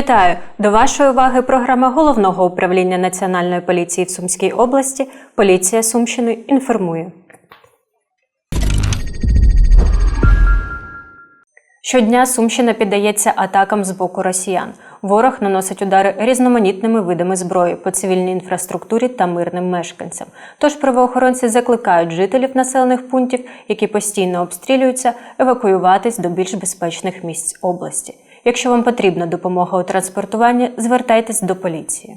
Вітаю! До вашої уваги програма головного управління Національної поліції в Сумській області. Поліція Сумщини інформує. Щодня Сумщина піддається атакам з боку росіян. Ворог наносить удари різноманітними видами зброї по цивільній інфраструктурі та мирним мешканцям. Тож правоохоронці закликають жителів населених пунктів, які постійно обстрілюються, евакуюватись до більш безпечних місць області. Якщо вам потрібна допомога у транспортуванні, звертайтесь до поліції.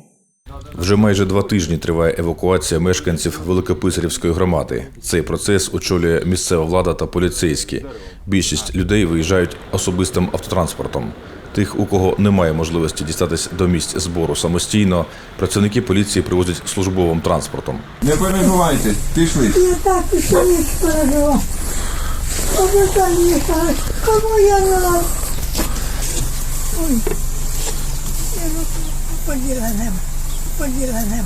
Вже майже два тижні триває евакуація мешканців Великописарівської громади. Цей процес очолює місцева влада та поліцейські. Більшість людей виїжджають особистим автотранспортом. Тих, у кого немає можливості дістатись до місць збору самостійно, працівники поліції привозять службовим транспортом. Не переживайте, пішли. Я так еще не. Кому я не Ой. Поділеним.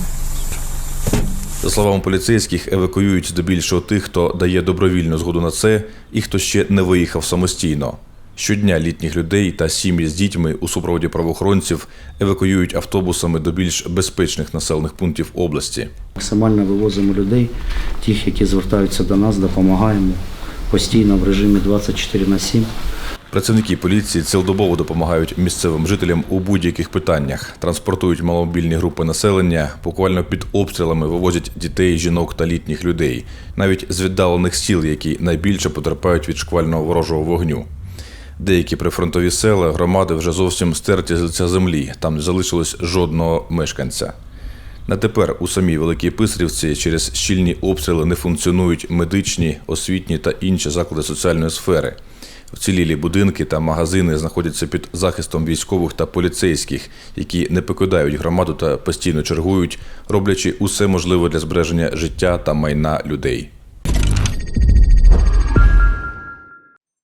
За словами поліцейських, евакуюють здебільшого тих, хто дає добровільну згоду на це, і хто ще не виїхав самостійно. Щодня літніх людей та сім'ї з дітьми у супроводі правоохоронців евакуюють автобусами до більш безпечних населених пунктів області. Максимально вивозимо людей, тих, які звертаються до нас, допомагаємо постійно в режимі 24 на 7. Працівники поліції цілодобово допомагають місцевим жителям у будь-яких питаннях, транспортують маломобільні групи населення, буквально під обстрілами вивозять дітей, жінок та літніх людей, навіть з віддалених сіл, які найбільше потерпають від шквального ворожого вогню. Деякі прифронтові села, громади вже зовсім стерті з лиця землі, там не залишилось жодного мешканця. На тепер у самій Великій Писарівці через щільні обстріли не функціонують медичні, освітні та інші заклади соціальної сфери. Вцілілі будинки та магазини знаходяться під захистом військових та поліцейських, які не покидають громаду та постійно чергують, роблячи усе можливе для збереження життя та майна людей.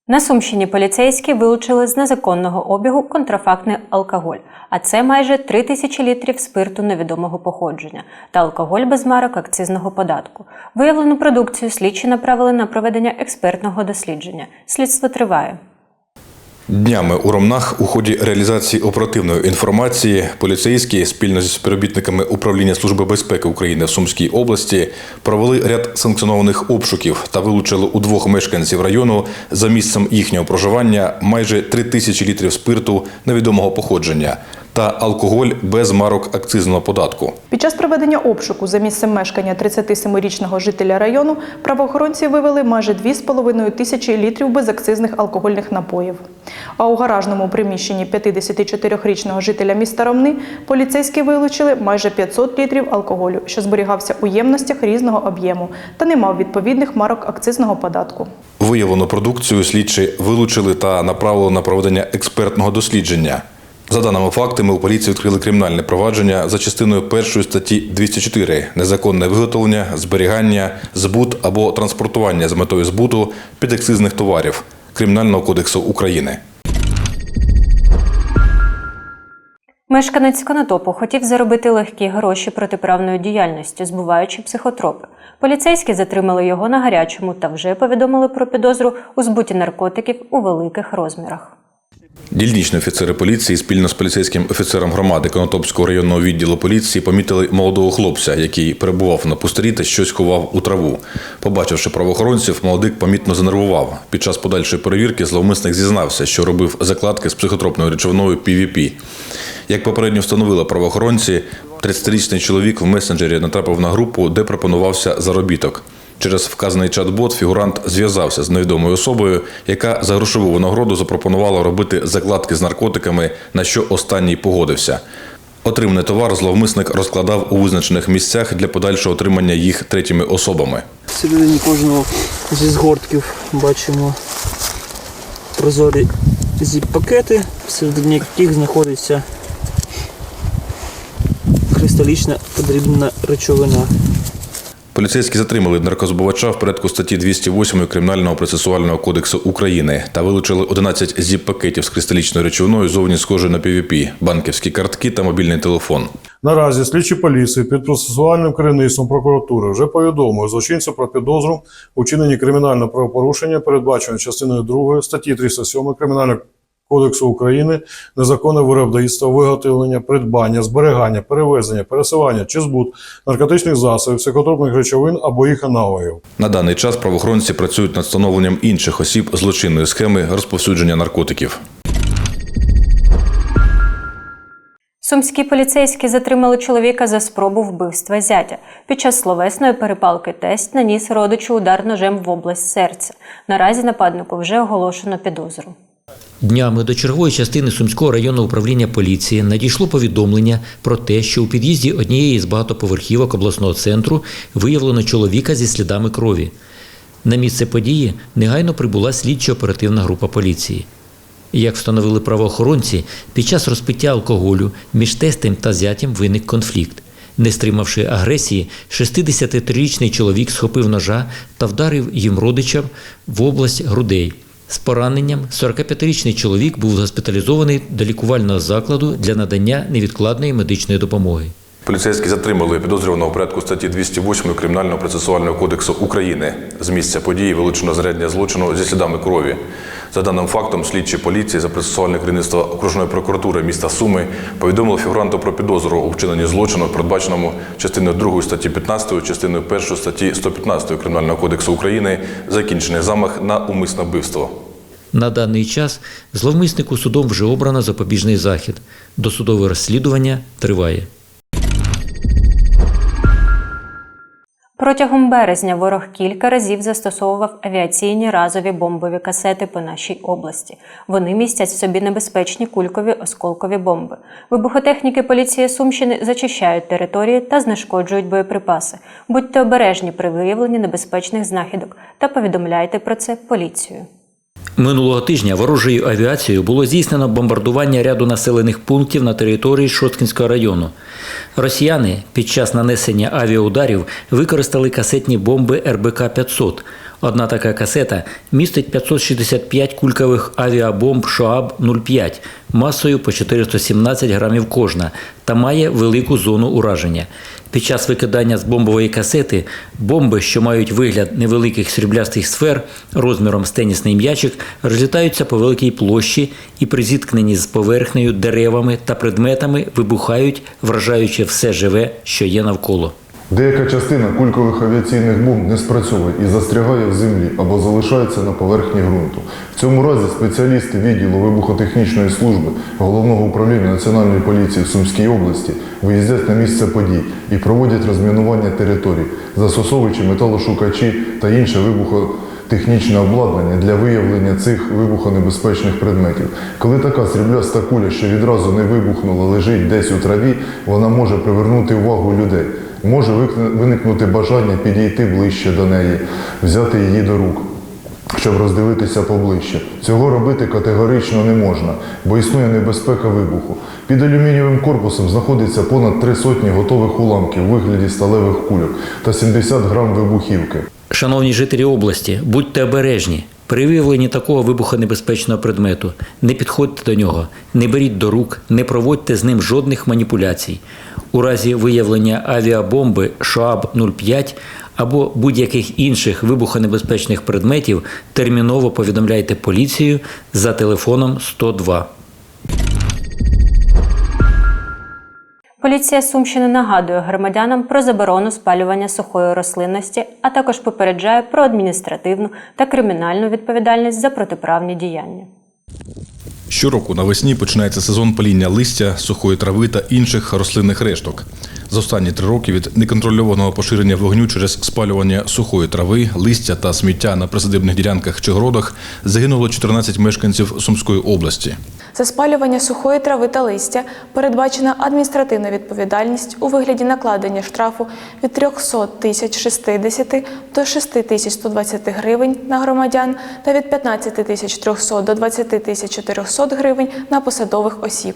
На Сумщині поліцейські вилучили з незаконного обігу контрафактний алкоголь, а це майже 3 тисячі літрів спирту невідомого походження та алкоголь без марок акцизного податку. Виявлену продукцію слідчі направили на проведення експертного дослідження. Слідство триває. Днями у Ромнах у ході реалізації оперативної інформації поліцейські спільно зі співробітниками управління Служби безпеки України в Сумській області провели ряд санкціонованих обшуків та вилучили у двох мешканців району за місцем їхнього проживання майже три тисячі літрів спирту невідомого походження та алкоголь без марок акцизного податку. Під час проведення обшуку за місцем мешкання 37-річного жителя району правоохоронці вивели майже 2,5 тисячі літрів безакцизних алкогольних напоїв. А у гаражному приміщенні 54-річного жителя міста Ромни поліцейські вилучили майже 500 літрів алкоголю, що зберігався у ємностях різного об'єму та не мав відповідних марок акцизного податку. Виявлену продукцію слідчі вилучили та направили на проведення експертного дослідження. За даними фактами, у поліції відкрили кримінальне провадження за частиною першої статті 204 незаконне виготовлення, зберігання, збут або транспортування з метою збуту підакцизних товарів Кримінального кодексу України. Мешканець Конотопу хотів заробити легкі гроші протиправною діяльністю, збуваючи психотропи. Поліцейські затримали його на гарячому та вже повідомили про підозру у збуті наркотиків у великих розмірах. Дільничні офіцери поліції спільно з поліцейським офіцером громади Конотопського районного відділу поліції помітили молодого хлопця, який перебував на пустирі та щось ховав у траву. Побачивши правоохоронців, молодик помітно занервував. Під час подальшої перевірки зловмисник зізнався, що робив закладки з психотропною речовиною PVP. Як попередньо встановили правоохоронці, 30-річний чоловік в месенджері натрапив на групу, де пропонувався заробіток. Через вказаний чат-бот фігурант зв'язався з невідомою особою, яка за грошову винагороду запропонувала робити закладки з наркотиками, на що останній погодився. Отриманий товар зловмисник розкладав у визначених місцях для подальшого отримання їх третіми особами. Всередині кожного зі згортків бачимо прозорі зіп-пакети, всередині яких знаходиться кристалічна подрібна речовина. Поліцейські затримали наркозбувача в порядку статті 208 Кримінального процесуального кодексу України та вилучили 11 зіп-пакетів з кристалічною речовиною зовні схожою на PVP, банківські картки та мобільний телефон. Наразі слідчі поліції під процесуальним керівництвом прокуратури вже повідомили злочинцю про підозру у кримінального правопорушення, передбаченого частиною 2 статті 307 Кримінального Кодексу України незаконне виробництво, виготовлення, придбання, зберігання, перевезення, пересування чи збут наркотичних засобів, психотропних речовин або їх аналогів. На даний час правоохоронці працюють над встановленням інших осіб злочинної схеми розповсюдження наркотиків. Сумські поліцейські затримали чоловіка за спробу вбивства зятя. Під час словесної перепалки тесть наніс родичу удар ножем в область серця. Наразі нападнику вже оголошено підозру. Днями до чергової частини Сумського районного управління поліції надійшло повідомлення про те, що у під'їзді однієї з багатоповерхівок обласного центру виявлено чоловіка зі слідами крові. На місце події негайно прибула слідчо-оперативна група поліції. Як встановили правоохоронці, під час розпиття алкоголю між тестем та зятям виник конфлікт. Не стримавши агресії, 63-річний чоловік схопив ножа та вдарив їм родичам в область грудей. З пораненням 45-річний чоловік був госпіталізований до лікувального закладу для надання невідкладної медичної допомоги. Поліцейські затримали підозрюваного порядку статті 208 Кримінального процесуального кодексу України. З місця події вилучено зарядня злочину зі слідами крові. За даним фактом, слідчі поліції за процесуальне керівництво окружної прокуратури міста Суми повідомили фігуранту про підозру у вчиненні злочину, передбаченому частиною 2 статті 15, частиною 1 статті 115 Кримінального кодексу України, закінчений замах на умисне вбивство. На даний час зловмиснику судом вже обрано запобіжний захід. Досудове розслідування триває. Протягом березня ворог кілька разів застосовував авіаційні разові бомбові касети по нашій області. Вони містять в собі небезпечні кулькові осколкові бомби. Вибухотехніки поліції Сумщини зачищають території та знешкоджують боєприпаси. Будьте обережні при виявленні небезпечних знахідок та повідомляйте про це поліцію. Минулого тижня ворожою авіацією було здійснено бомбардування ряду населених пунктів на території Шоткінського району. Росіяни під час нанесення авіаударів використали касетні бомби РБК-500. Одна така касета містить 565 кулькових авіабомб ШОАБ-05 масою по 417 грамів кожна та має велику зону ураження. Під час викидання з бомбової касети бомби, що мають вигляд невеликих сріблястих сфер розміром з тенісний м'ячик, розлітаються по великій площі і при зіткненні з поверхнею, деревами та предметами вибухають, вражаючи все живе, що є навколо. Деяка частина кулькових авіаційних бомб не спрацьовує і застрягає в землі або залишається на поверхні ґрунту. В цьому разі спеціалісти відділу вибухотехнічної служби головного управління Національної поліції в Сумській області виїздять на місце подій і проводять розмінування територій, застосовуючи металошукачі та інше вибухотехнічне обладнання для виявлення цих вибухонебезпечних предметів. Коли така срібляста куля, що відразу не вибухнула, лежить десь у траві, вона може привернути увагу людей. Може виникнути бажання підійти ближче до неї, взяти її до рук, щоб роздивитися поближче. Цього робити категорично не можна, бо існує небезпека вибуху. Під алюмінієвим корпусом знаходиться понад три сотні готових уламків у вигляді сталевих кульок та 70 грам вибухівки. Шановні жителі області, будьте обережні. При виявленні такого вибухонебезпечного предмету не підходьте до нього, не беріть до рук, не проводьте з ним жодних маніпуляцій. У разі виявлення авіабомби ШОАБ-05 або будь-яких інших вибухонебезпечних предметів терміново повідомляйте поліцію за телефоном 102. Поліція Сумщини нагадує громадянам про заборону спалювання сухої рослинності, а також попереджає про адміністративну та кримінальну відповідальність за протиправні діяння. Щороку навесні починається сезон паління листя, сухої трави та інших рослинних решток. За останні три роки від неконтрольованого поширення вогню через спалювання сухої трави, листя та сміття на присадибних ділянках чи городах загинуло 14 мешканців Сумської області. За спалювання сухої трави та листя передбачена адміністративна відповідальність у вигляді накладення штрафу від 300 тисяч 60 до 6 тисяч 120 гривень на громадян та від 15 тисяч 300 до 20 тисяч 400 гривень на посадових осіб.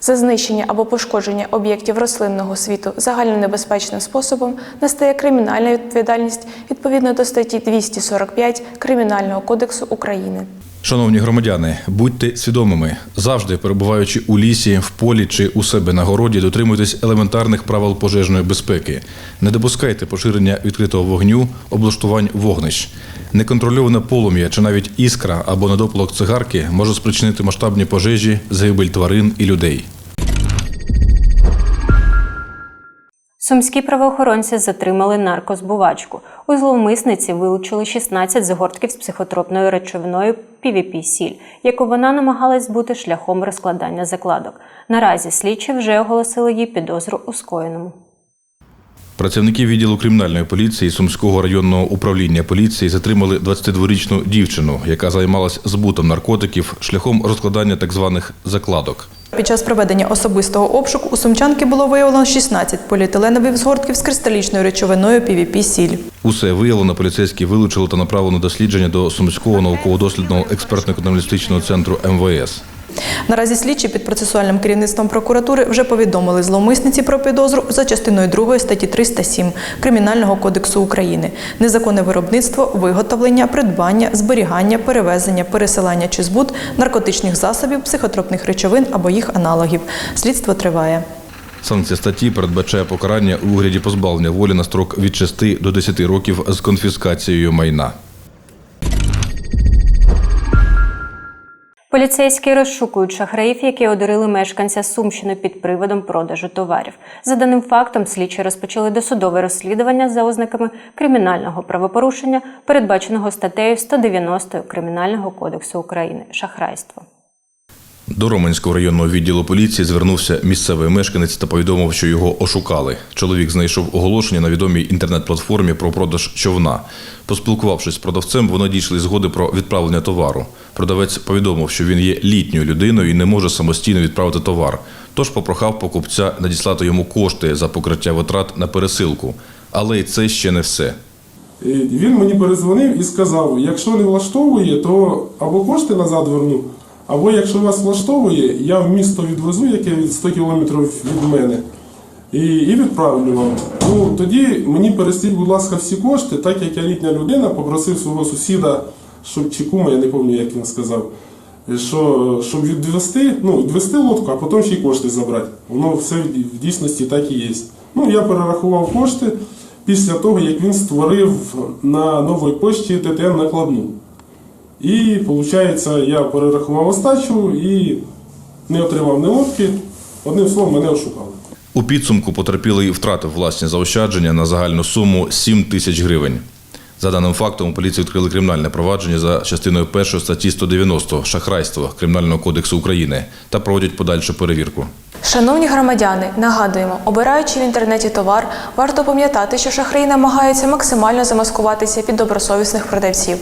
За знищення або пошкодження об'єктів рослинного світу загальнонебезпечним способом настає кримінальна відповідальність відповідно до статті 245 Кримінального кодексу України. Шановні громадяни, будьте свідомими. Завжди перебуваючи у лісі, в полі чи у себе на городі, дотримуйтесь елементарних правил пожежної безпеки. Не допускайте поширення відкритого вогню, облаштувань вогнищ. Неконтрольоване полум'я чи навіть іскра або недопалок цигарки може спричинити масштабні пожежі, загибель тварин і людей. Сумські правоохоронці затримали наркозбувачку. У зловмисниці вилучили 16 згортків з психотропною речовиною PVP-сіль, яку вона намагалась збути шляхом розкладання закладок. Наразі слідчі вже оголосили їй підозру у скоєному. Працівники відділу кримінальної поліції Сумського районного управління поліції затримали 22-річну дівчину, яка займалась збутом наркотиків шляхом розкладання так званих закладок. Під час проведення особистого обшуку у сумчанки було виявлено 16 поліетиленових згортків з кристалічною речовиною PVP-сіль. Усе виявлено, поліцейські вилучили та направили на дослідження до Сумського науково-дослідного експертно-економістичного центру МВС. Наразі слідчі під процесуальним керівництвом прокуратури вже повідомили зловмисниці про підозру за частиною 2 статті 307 Кримінального кодексу України незаконне виробництво, виготовлення, придбання, зберігання, перевезення, пересилання чи збут наркотичних засобів, психотропних речовин або їх аналогів. Слідство триває. Санкція статті передбачає покарання у вигляді позбавлення волі на строк від 6 до 10 років з конфіскацією майна. Поліцейські розшукують шахраїв, які одарили мешканця Сумщини під приводом продажу товарів. За даним фактом, слідчі розпочали досудове розслідування за ознаками кримінального правопорушення, передбаченого статтею 190 Кримінального кодексу України шахрайство. До Роменського районного відділу поліції звернувся місцевий мешканець та повідомив, що його ошукали. Чоловік знайшов оголошення на відомій інтернет-платформі про продаж човна. Поспілкувавшись з продавцем, вони дійшли згоди про відправлення товару. Продавець повідомив, що він є літньою людиною і не може самостійно відправити товар. Тож попрохав покупця надіслати йому кошти за покриття витрат на пересилку. Але й це ще не все. Він мені перезвонив і сказав: якщо не влаштовує, то або кошти назад верну, або якщо вас влаштовує, я в місто відвезу, яке від 100 кілометрів від мене, і, і відправлю вам. Ну тоді мені перестіть, будь ласка, всі кошти, так як я літня людина, попросив свого сусіда, щоб чи кума, я не пам'ятаю, як він сказав. Що, щоб відвести, ну, відвести лодку, а потім ще й кошти забрати. Воно все в дійсності так і є. Ну, я перерахував кошти після того, як він створив на новій пошті ТТН накладну. І, виходить, я перерахував остачу і не отримав ні лодки. Одним словом, мене ошукали. У підсумку потерпілий втратив власні заощадження на загальну суму 7 тисяч гривень. За даним фактом, у поліції відкрили кримінальне провадження за частиною 1 статті 190 шахрайство Кримінального кодексу України та проводять подальшу перевірку. Шановні громадяни, нагадуємо, обираючи в інтернеті товар, варто пам'ятати, що шахраї намагаються максимально замаскуватися під добросовісних продавців.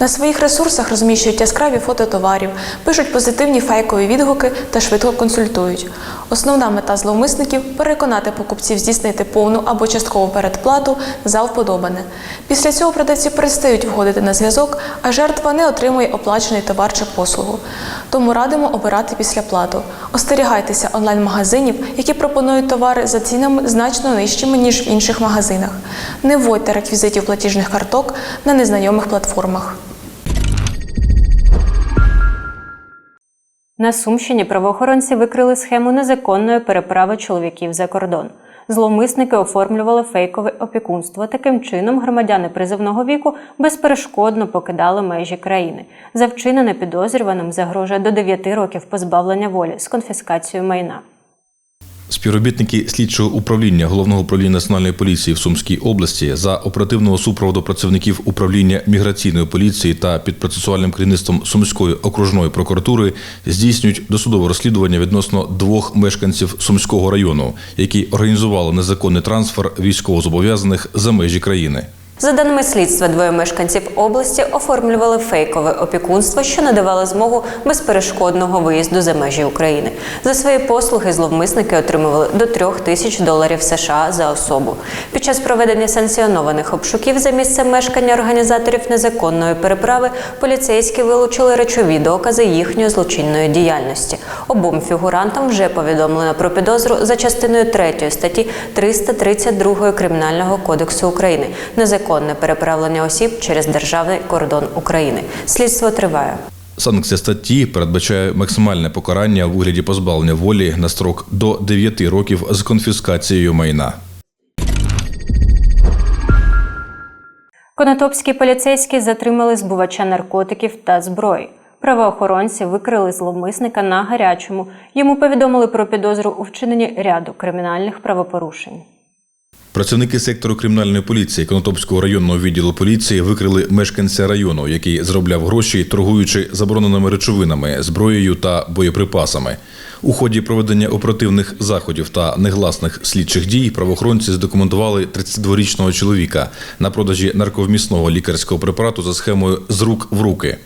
На своїх ресурсах розміщують яскраві фото товарів, пишуть позитивні фейкові відгуки та швидко консультують. Основна мета зловмисників переконати покупців здійснити повну або часткову передплату за вподобане. Після цього продавці перестають входити на зв'язок, а жертва не отримує оплачений товар чи послугу. Тому радимо обирати післяплату. Остерігайтеся онлайн-магазинів, які пропонують товари за цінами значно нижчими, ніж в інших магазинах. Не вводьте реквізитів платіжних карток на незнайомих платформах. На Сумщині правоохоронці викрили схему незаконної переправи чоловіків за кордон. Зловмисники оформлювали фейкове опікунство. Таким чином, громадяни призовного віку безперешкодно покидали межі країни. За вчинене підозрюваним загрожує до 9 років позбавлення волі з конфіскацією майна. Співробітники слідчого управління головного управління національної поліції в Сумській області за оперативного супроводу працівників управління міграційної поліції та під процесуальним керівництвом Сумської окружної прокуратури здійснюють досудове розслідування відносно двох мешканців Сумського району, які організували незаконний трансфер військовозобов'язаних за межі країни. За даними слідства, двоє мешканців області оформлювали фейкове опікунство, що надавало змогу безперешкодного виїзду за межі України. За свої послуги зловмисники отримували до трьох тисяч доларів США за особу. Під час проведення санкціонованих обшуків за місцем мешкання організаторів незаконної переправи поліцейські вилучили речові докази їхньої злочинної діяльності. Обом фігурантам вже повідомлено про підозру за частиною 3 статті 332 Кримінального кодексу України незаконне переправлення осіб через державний кордон України. Слідство триває. Санкція статті передбачає максимальне покарання у вигляді позбавлення волі на строк до 9 років з конфіскацією майна. Конотопські поліцейські затримали збувача наркотиків та зброї. Правоохоронці викрили зловмисника на гарячому. Йому повідомили про підозру у вчиненні ряду кримінальних правопорушень. Працівники сектору кримінальної поліції Конотопського районного відділу поліції викрили мешканця району, який заробляв гроші, торгуючи забороненими речовинами, зброєю та боєприпасами. У ході проведення оперативних заходів та негласних слідчих дій правоохоронці здокументували 32-річного чоловіка на продажі нарковмісного лікарського препарату за схемою з рук в руки.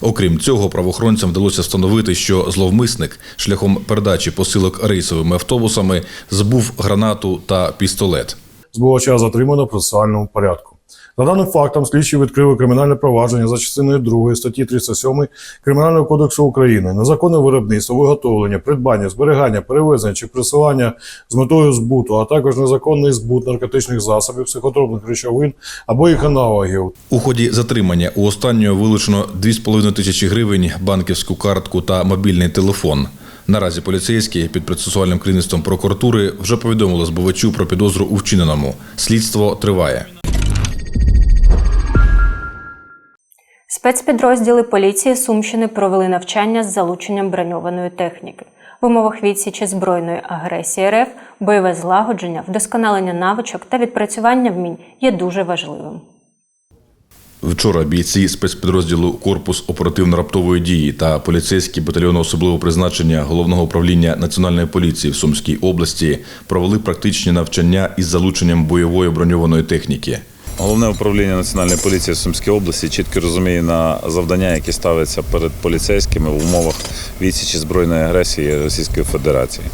Окрім цього, правоохоронцям вдалося встановити, що зловмисник шляхом передачі посилок рейсовими автобусами збув гранату та пістолет. Збувача затримано в процесуальному порядку. За даним фактом, слідчі відкрили кримінальне провадження за частиною 2 статті 307 Кримінального кодексу України незаконне виробництво, виготовлення, придбання, зберігання, перевезення чи присилання з метою збуту, а також незаконний збут наркотичних засобів, психотропних речовин або їх аналогів, У ході затримання у останнього вилучено 2,5 тисячі гривень, банківську картку та мобільний телефон. Наразі поліцейські під процесуальним керівництвом прокуратури вже повідомили збувачу про підозру у вчиненому. Слідство триває. Спецпідрозділи поліції Сумщини провели навчання з залученням броньованої техніки. В умовах відсічі збройної агресії РФ бойове злагодження, вдосконалення навичок та відпрацювання вмінь є дуже важливим. Вчора бійці спецпідрозділу Корпус оперативно-раптової дії та поліцейські батальйони особливого призначення головного управління національної поліції в Сумській області провели практичні навчання із залученням бойової броньованої техніки. Головне управління національної поліції в Сумській області чітко розуміє на завдання, які ставляться перед поліцейськими в умовах відсічі збройної агресії Російської Федерації.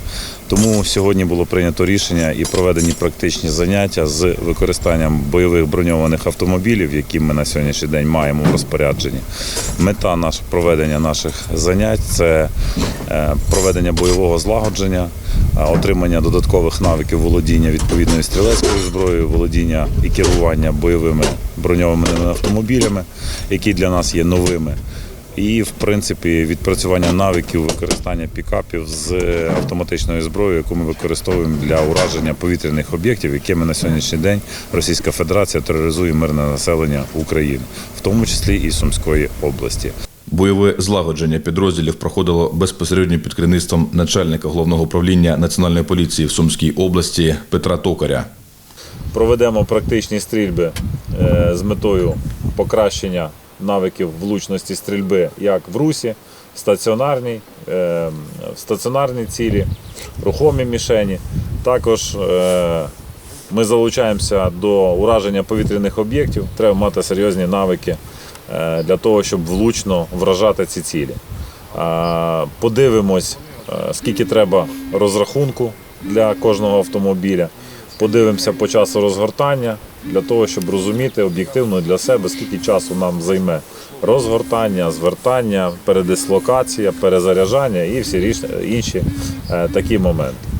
Тому сьогодні було прийнято рішення і проведені практичні заняття з використанням бойових броньованих автомобілів, які ми на сьогоднішній день маємо в розпорядженні. Мета наш проведення наших занять це е, проведення бойового злагодження, е, отримання додаткових навиків володіння відповідною стрілецькою зброєю, володіння і керування бойовими броньованими автомобілями, які для нас є новими. І, в принципі, відпрацювання навиків використання пікапів з автоматичною зброєю, яку ми використовуємо для ураження повітряних об'єктів, якими на сьогоднішній день Російська Федерація тероризує мирне населення України, в тому числі і Сумської області. Бойове злагодження підрозділів проходило безпосередньо під керівництвом начальника головного управління національної поліції в Сумській області Петра Токаря. Проведемо практичні стрільби е, з метою покращення навиків влучності стрільби як в русі, стаціонарній, е, в стаціонарній цілі, рухомі мішені. Також е, ми залучаємося до ураження повітряних об'єктів. Треба мати серйозні навики е, для того, щоб влучно вражати ці цілі. Подивимось, е, скільки треба розрахунку для кожного автомобіля. Подивимося по часу розгортання для того, щоб розуміти об'єктивно для себе, скільки часу нам займе розгортання, звертання, передислокація, перезаряджання і всі інші е, такі моменти.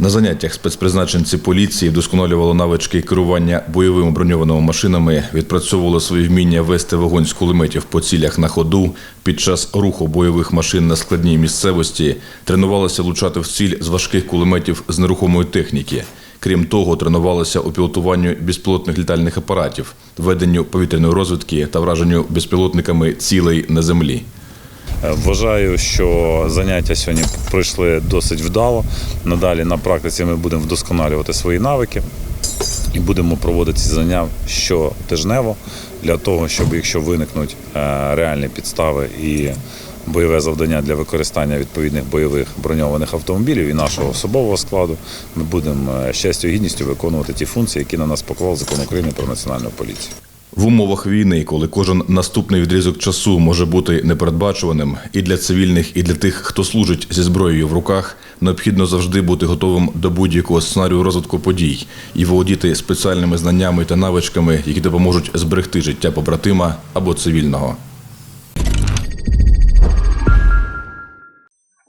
На заняттях спецпризначенці поліції вдосконалювали навички керування бойовими броньованими машинами, відпрацьовували свої вміння вести вогонь з кулеметів по цілях на ходу під час руху бойових машин на складній місцевості, тренувалися влучати в ціль з важких кулеметів з нерухомої техніки. Крім того, тренувалися у пілотуванню безпілотних літальних апаратів, веденню повітряної розвідки та враженню безпілотниками цілей на землі. Е, Вважаю, що заняття сьогодні пройшли досить вдало. Надалі на практиці ми будемо вдосконалювати свої навики і будемо проводити заняття щотижнево для того, щоб якщо виникнуть е, реальні підстави і бойове завдання для використання відповідних бойових броньованих автомобілів і нашого особового складу, ми будемо е, з і гідністю виконувати ті функції, які на нас поклав закон України про національну поліцію. В умовах війни, коли кожен наступний відрізок часу може бути непередбачуваним і для цивільних, і для тих, хто служить зі зброєю в руках, необхідно завжди бути готовим до будь-якого сценарію розвитку подій і володіти спеціальними знаннями та навичками, які допоможуть зберегти життя побратима або цивільного.